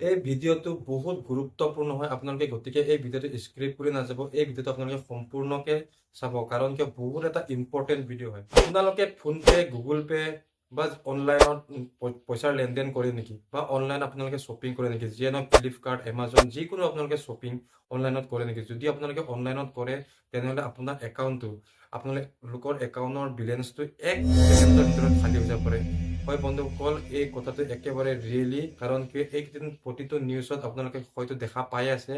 এই ভিডিঅ'টো বহুত গুৰুত্বপূৰ্ণ হয়। আপোনালোকে গতিকে এই ভিডিঅ'টো স্ক্ৰিপ্ট কৰি নাযাব। এই ভিডিঅ'টো আপোনালোকে সম্পূৰ্ণকে চাব। কাৰণ কিয়, বহুত এটা ইম্পৰ্টেণ্ট ভিডিঅ' হয়। আপোনালোকে ফোনপে, গুগল পে বা অনলাইনত পইচাৰ লেনদেন কৰে নেকি? বা অনলাইন আপোনালোকে শ্বপিং কৰে নেকি? যিয়ে নহওক ফ্লিপকাৰ্ট এমাজন যিকোনো আপোনালোকে শ্বপিং অনলাইনত কৰে নেকি? যদি আপোনালোকে অনলাইনত কৰে, তেনেহ'লে আপোনাৰ একাউণ্টটো আপোনালোকৰ একাউণ্টৰ বেলেঞ্চটো এক ছেকেণ্ডৰ ভিতৰত খালী হৈ যাব পাৰে। হয় বন্ধুসকল এই কথাটো একেবাৰে ৰিয়েলি কাৰণ কি এইকেইদিন প্ৰতিটো নিউজত আপোনালোকে হয়তো দেখা পাই আছে।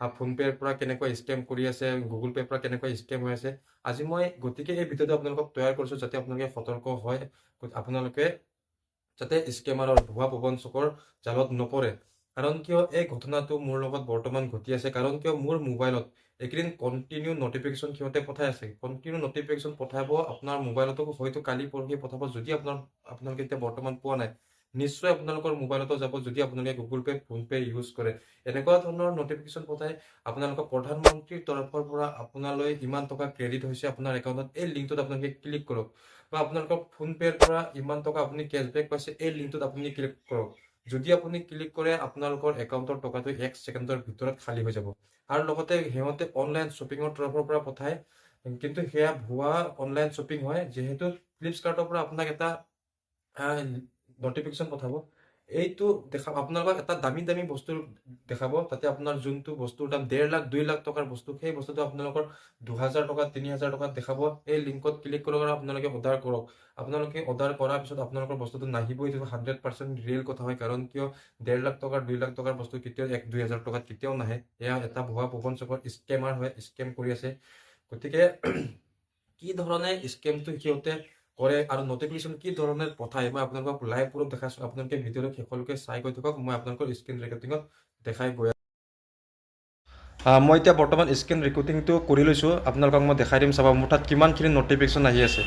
ফোনপে'ৰ পৰা কেনেকুৱা স্কেম কৰি আছে গুগল পে'ৰ পৰা কেনেকুৱা স্কেম হৈ আছে। আজি মই গতিকে এই ভিডিঅ'টো আপোনালোকক তৈয়াৰ কৰিছোঁ যাতে আপোনালোকে সতৰ্ক হয়। আপোনালোকে যাতে স্কেমাৰৰ ভুৱা প্ৰবঞ্চকৰ জালত নপৰে। কাৰণ কিয় এই ঘটনাটো মোৰ লগত বৰ্তমান ঘটি আছে? কাৰণ কিয় মোৰ মোবাইলত এইকেইদিন কণ্টিনিউ নটিফিকেশ্যন সিহঁতে পঠাই আছে? কণ্টিনিউ নটিফিকেশ্যন পঠাব আপোনাৰ মোবাইলতো হয়তো কালি পৰহি পঠাব, যদি আপোনাৰ, আপোনালোকে এতিয়া বৰ্তমান পোৱা নাই। নিশ্চয় আপোনালোকৰ মোবাইলতো যাব যদি আপোনালোকে গুগল পে' ফোনপে' ইউজ কৰে। এনেকুৱা ধৰণৰ নটিফিকেশ্যন পঠাই আপোনালোকৰ প্ৰধানমন্ত্ৰীৰ তৰফৰ পৰা আপোনালৈ ইমান টকা ক্ৰেডিট হৈছে আপোনাৰ একাউণ্টত এই লিংকটোত আপোনালোকে ক্লিক কৰক। বা আপোনালোকৰ ফোনপে'ৰ পৰা ইমান টকা আপুনি কেছবেক পাইছে, এই লিংকটোত আপুনি ক্লিক কৰক। যদি আপুনি ক্লিক কৰে, আপোনালোকৰ একাউণ্টৰ টকাটো এক ছেকেণ্ডৰ ভিতৰত খালী হৈ যাব। আৰু লগতে সিহঁতে অনলাইন শ্বপিঙৰ তৰফৰ পৰা পঠায়। কিন্তু সেয়া ভুৱা অনলাইন শ্বপিং হয়। যিহেতু ফ্লিপকাৰ্টৰ পৰা আপোনাক এটা নটিফিকেশ্যন পঠাব। এইটো দেখা, আপোনালোকক এটা দামী দামী বস্তু দেখাব। তাতে আপোনাৰ যোনটো বস্তুৰ দাম ডেৰ লাখ, দুই লাখ টকাৰ বস্তু, সেই বস্তুটো আপোনালোকৰ দুহাজাৰ টকা তিনি হাজাৰ টকাত দেখাব। এই লিংকত ক্লিক আৰু আপোনালোকে অৰ্ডাৰ কৰক। আপোনালোকে অৰ্ডাৰ কৰাৰ পিছত আপোনালোকৰ বস্তুটো নাহিবই, এইটো হাণ্ড্ৰেড পাৰ্চেণ্ট ৰিয়েল কথা হয়। কাৰণ কিয়? ডেৰ লাখ টকাৰ, দুই লাখ টকাৰ বস্তু কেতিয়াও এক, দুই হাজাৰ টকাত কেতিয়াও নাহে। এয়া এটা ভুৱা প্ৰবঞ্চকৰ স্কেমাৰ হয়, স্কেম কৰি আছে। গতিকে, কি ধৰণে স্কেমটো সিহঁতে কৰে। আৰু নটিফিকেশ্যন কি ধৰণে পঠায়, মই আপোনালোকক লাইভ প্ৰুফ দেখাইছোঁ। আপোনালোকে ভিডিঅ'টো শেষলৈকে চাই গৈ থাকক, মই আপোনালোকৰ স্ক্ৰীণ ৰেকৰ্ডিঙত দেখাই গৈ মই এতিয়া বৰ্তমান স্ক্ৰীণ ৰেকৰ্ডিংটো কৰি লৈছোঁ। আপোনালোকক মই দেখাই দিম, চাব মোৰ তাত কিমানখিনি নটিফিকেশ্যন আহি আছে।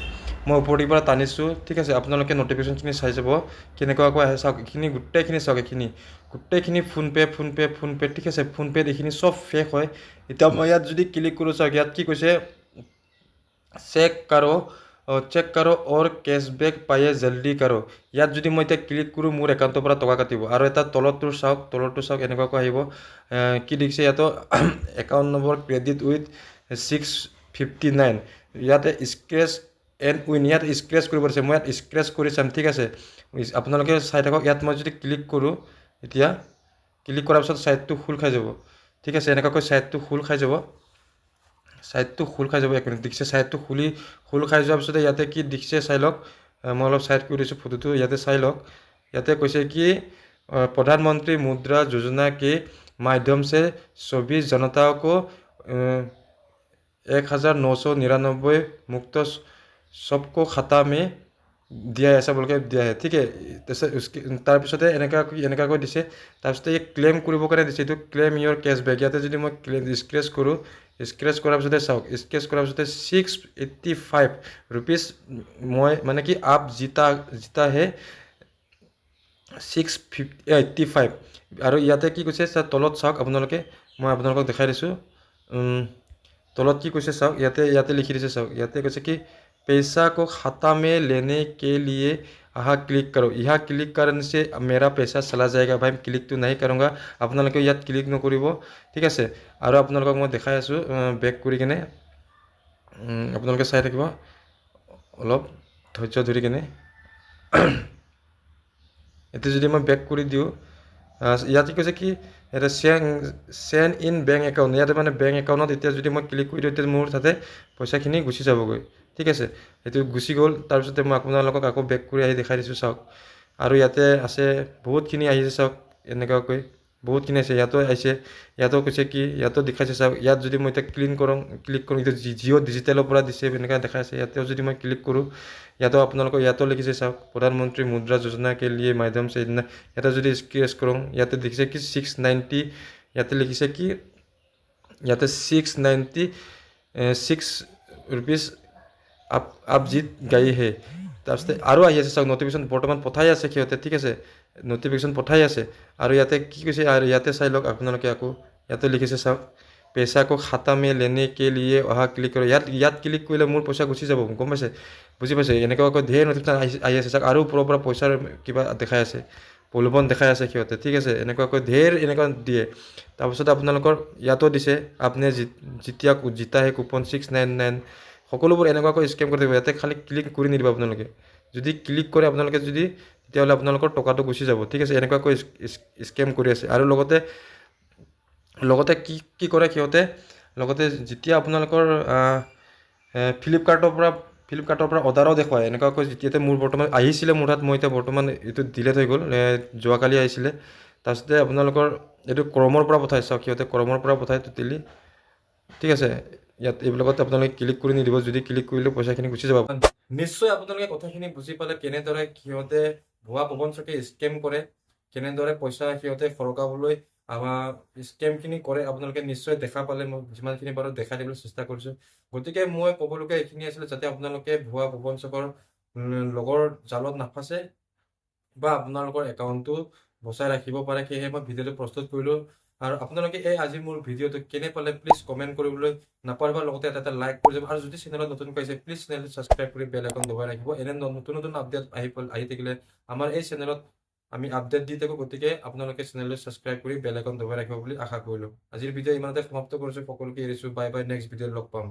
মই ওপৰৰ পৰা টানিছোঁ, ঠিক আছে? আপোনালোকে নটিফিকেশ্যনখিনি চাই যাব। কেনেকুৱাকৈ আহে চাওক, এইখিনি গোটেইখিনি চাওক, এইখিনি। গোটেইখিনি ফোনপে' ফোনপে' ফোনপে' ঠিক আছে? ফোনপে'ত এইখিনি চব ফেক হয়। এতিয়া মই ইয়াত যদি ক্লিক কৰোঁ, চাওক, ইয়াত কি কৈছে? চেক কাৰো চেক কাৰো অৰ কেছবেক পায়ে জল্দি কাৰো। ইয়াত যদি মই এতিয়া ক্লিক কৰোঁ, মোৰ একাউণ্টৰ পৰা টকা কাটিব। আৰু এটা তলৰটো চাওক তলৰটো চাওক, এনেকুৱাকৈ আহিব। কি দেখিছে ইয়াতো? Account number credit with six fifty nine ইয়াতে স্ক্ৰেচ এণ্ড উইন ইয়াত স্ক্ৰেচ কৰিব দিছে। মই ইয়াত স্ক্ৰেচ কৰি চাম ঠিক আছে? আপোনালোকে চাই থাকক, ইয়াত মই যদি ক্লিক কৰোঁ, এতিয়া ক্লিক কৰাৰ পিছত ছাইটটো খোল খাই যাব। ঠিক আছে? এনেকুৱাকৈ ছাইটটো খোল খাই যাব। ছাইটটো খোল খাই যাব এক মিনিট দেখিছে ছাইটটো খুলি খোল খাই যোৱাৰ পিছতে ইয়াতে কি দেখিছে চাই লওক আহ, মই অলপ ছাইড কৰি দিছোঁ ফটোটো ইয়াতে চাই লওক ইয়াতে কৈছে কি আহ, প্ৰধানমন্ত্ৰী মুদ্ৰা যোজনা के माध्यम से सभी जनताओं को अ, एक हज़ार नौ सौ निन्यानवे मुक्त सबको खाता में দিয়া আছে বলকে দিয়া আছে ঠিক আছে তাৰপিছত উচকি- তাৰপিছতে এনেকুৱাকৈ এনেকুৱাকৈ দিছে তাৰপিছতে এই ক্লেইম কৰিবৰ কাৰণে দিছে এইটো ক্লেইম ইয়ৰ কেছবেক ইয়াতে যদি মই ক্লেইম স্ক্ৰেচ কৰোঁ স্ক্ৰেচ কৰাৰ পিছতে চাওক স্ক্ৰেচ কৰাৰ পিছতে ছিক্স এইট্টি ফাইভ ৰুপিজ মই মানে কি আপ জিতা জিতাহে ছিক্স ফিফটি এইট্টি ফাইভ আৰু ইয়াতে কি কৈছে চাওক তলত চাওক আপোনালোকে মই আপোনালোকক দেখাই দিছোঁ উম, তলত কি কৈছে চাওক ইয়াতে ইয়াতে লিখি দিছে চাওক ইয়াতে কৈছে কি पैसा को खाता में लेने के लिए हाँ क्लिक करो। यहाँ क्लिक करने से मेरा पैसा चला जाएगा। भाई क्लिक तो नहीं करूँगा। আপোনালোকে ইয়াত ক্লিক নকৰিব ঠিক আছে আৰু আপোনালোকক মই দেখাই আছোঁ বেক কৰি কেনে আপোনালোকে চাই থাকিব অলপ ধৈৰ্য ধৰি কেনে এতিয়া যদি মই বেক কৰি দিওঁ ইয়াতে কৈছে কি এটা চেং চেণ্ড ইন বেংক একাউণ্ট ইয়াতে মানে বেংক একাউণ্টত এতিয়া যদি মই ক্লিক কৰি দিওঁ তেতিয়া মোৰ তাতে পইচাখিনি গুচি যাবগৈ ঠিক আছে? সেইটো গুচি গ'ল, তাৰপিছতে মই আপোনালোকক আকৌ বেক কৰি আহি দেখাই দিছোঁ, চাওক। আৰু ইয়াতে আছে, বহুতখিনি আহিছে, চাওক, এনেকুৱাকৈ। বহুতখিনি আছে ইয়াতো আহিছে, ইয়াতো কৈছে কি, ইয়াতো দেখাইছে, চাওক। ইয়াত যদি মই এতিয়া ক্লিন কৰোঁ ক্লিক কৰোঁ, এইটো জিঅ' ডিজিটেলৰ পৰা দিছে, এনেকুৱা দেখাইছে ইয়াতেও যদি মই ক্লিক কৰোঁ, ইয়াতো আপোনালোকৰ, ইয়াতো লিখিছে, চাওক, প্ৰধানমন্ত্ৰী মুদ্ৰা যোজনা কে লিয়ে মাধ্যম সেইদিনা ইয়াতে যদি স্ক্ৰেচ কৰোঁ, ইয়াতে দেখিছে কি ছিক্স নাইণ্টি ইয়াতে লিখিছে কি, ইয়াতে ছিক্স নাইণ্টি ছিক্স ৰুপিজ আপ আপ জিত গাই হে। তাৰপিছতে আৰু আহি আছে, চাওক নটিফিকেশ্যন বৰ্তমান পঠাই আছে সিহঁতে, ঠিক আছে? নটিফিকেশ্যন পঠাই আছে। আৰু ইয়াতে কি কৈছে, আৰু ইয়াতে চাই লওক, আপোনালোকে আকৌ ইয়াতে লিখিছে, চাওক। পেচা কো খাতা মে লেনে, কে, লিয়ে, অহা ক্লিক কৰক ইয়াত ইয়াত ক্লিক কৰিলে মোৰ পইচা গুচি যাব, গম পাইছে? বুজি পাইছে? এনেকুৱাকৈ ধেৰ নটিফিকেশ্যন আহি আছে, চাওক। আৰু ওপৰৰ পৰা পইচাৰ কিবা দেখাই আছে, প্ৰলোভন দেখাই আছে সিহঁতে, ঠিক আছে? এনেকুৱাকৈ ধেৰ এনেকুৱা দিয়ে। তাৰপিছত আপোনালোকৰ ইয়াতো দিছে, আপুনি যেতিয়া জিতা সেই কুপন ছিক্স নাইন নাইন সকলোবোৰ এনেকুৱাকৈ স্কেম কৰি থাকিব। ইয়াতে খালি ক্লিক কৰি নিদিব আপোনালোকে। যদি ক্লিক কৰে আপোনালোকে যদি, তেতিয়াহ'লে আপোনালোকৰ টকাটো গুচি যাব। ঠিক আছে এনেকুৱাকৈ স্কেম কৰি আছে। আৰু লগতে লগতে কি কি কৰে সিহঁতে? লগতে যেতিয়া আপোনালোকৰ ফ্লিপকাৰ্টৰ পৰা ফ্লিপকাৰ্টৰ পৰা অৰ্ডাৰো দেখুৱায়। এনেকুৱাকৈ যেতিয়াতে মোৰ বৰ্তমান, আহিছিলে মোৰ তাত মই এতিয়া বৰ্তমান এইটো ডিলেট হৈ গ'ল। যোৱাকালি আহিছিলে। তাৰপিছতে আপোনালোকৰ এইটো ক্ৰমৰ পৰা পঠাই চাওক, সিহঁতে ক্ৰমৰ পৰা পঠায় টোটেলি ঠিক আছে ইয়াত এইবিলাকত আপোনালোকে ক্লিক কৰি নিদিব যদি ক্লিক কৰিলে পইচাখিনি গুচি যাব। নিশ্চয় আপোনালোকে কথাখিনি বুজি পালে কেনেদৰে সিহঁতে ভুৱা প্ৰবঞ্চকে স্কেম কৰে কেনেদৰে পইচা সিহঁতে সৰকাবলৈ আমাৰ স্কেমখিনি কৰে আপোনালোকে নিশ্চয় দেখা পালে মই যিমানখিনি পাৰোঁ দেখাই দিবলৈ চেষ্টা কৰিছোঁ। গতিকে মই ক'বলগীয়া এইখিনি আছিলে যাতে আপোনালোকে ভুৱা প্ৰবঞ্চকৰ উম, লগৰ জালত নাফাচে বা আপোনালোকৰ একাউণ্টটো বচাই ৰাখিব পাৰে। সেয়েহে মই ভিডিঅ'টো প্ৰস্তুত কৰিলোঁ। আৰু আপোনালোকে এই আজি মোৰ ভিডিঅ'টো কেনে পালে প্লিজ কমেণ্ট কৰিবলৈ নাপাহৰিব, লগতে এটা লাইক কৰি যাব। আৰু যদি চেনেলত নতুনকৈ আহিছে প্লিজ চেনেল ছাবস্ক্ৰাইব কৰি বেল আইকন দবাই ৰাখিব। এনে নতুন নতুন আপডেট আহি আহি থাকিলে আমাৰ এই চেনেলত আমি আপডেট দি থাকোঁ। গতিকে আপোনালোকে চেনেলটো ছাবস্ক্ৰাইব কৰি বেল আইকন দবাই ৰাখিব বুলি আশা কৰিলোঁ। আজিৰ ভিডিঅ' ইমানতে সমাপ্ত কৰিছোঁ। সকলোকে এৰিছোঁ। বাই বাই নেক্সট ভিডিঅ'ত লগ পাম।